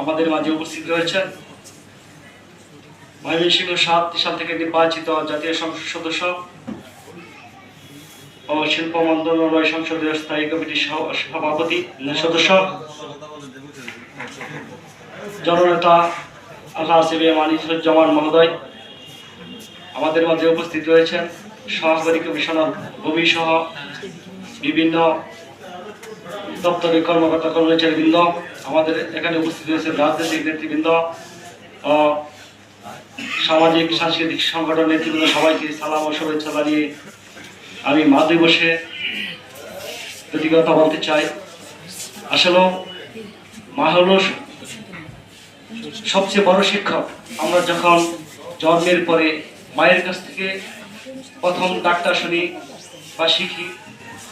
আমাদের মাঝে উপস্থিত রয়েছেন ময়মনসিংহ সাত সাল থেকে নির্বাচিত জাতীয় সংসদ সদস্য ও শিল্প মন্ত্রণালয় সংসদীয় স্থায়ী কমিটির সভাপতি সদস্য। জননেতা আল্লাহ মানিসুজ্জামান মহোদয় আমাদের মাঝে উপস্থিত রয়েছেন। সহকারী কমিশনার ভূমি সহ বিভিন্ন দপ্তরের কর্মকর্তা কর্মচারী বৃন্দ, আমাদের এখানে উপস্থিত রয়েছে রাজনৈতিক নেতৃবৃন্দ সামাজিক, সাংস্কৃতিক সংগঠন নেতৃবৃন্দ সবাইকে সালাম ও শুভেচ্ছা জানিয়ে আমি মা দিবসে দুটি বলতে চাই। আসলে মা হলো সবচেয়ে বড় শিক্ষক। আমরা যখন জন্মের পরে মায়ের কাছ থেকে প্রথম ডাক্তার শুনি বা শিখি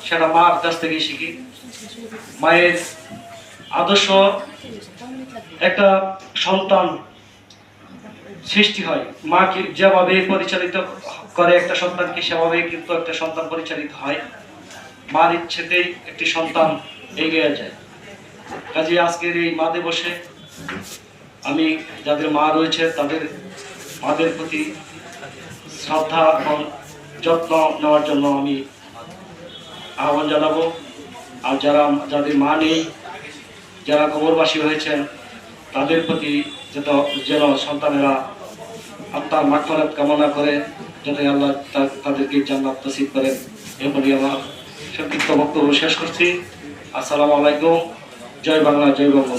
সেটা মার কাছ থেকে শিখি। মায়ের আদর্শ একটা সন্তান সৃষ্টি হয়। মাকে যেভাবে পরিচালিত করে একটা সন্তানকে সেভাবে কিন্তু একটা সন্তান পরিচালিত হয়। মার ইচ্ছেতেই একটি সন্তান এগিয়ে যায়। কাজে আজকের এই মা দিবসে আমি যাদের মা রয়েছে, তাদের মাদের প্রতি শ্রদ্ধা এবং যত্ন নেওয়ার জন্য আমি আহ্বান জানাব। আর যারা যাদের মা নেই, যারা কবরবাসী হয়েছেন, তাদের প্রতি যত যেন সন্তানেরা আত্মার মাকফারাত কামনা করে, যাতে আল্লাহ তাদেরকে জান্নাত নসিব করেন এ বলি আমার সংক্ষিপ্ত বক্তব্য শেষ করছি। আসসালামু আলাইকুম। জয় বাংলা, জয় বঙ্গ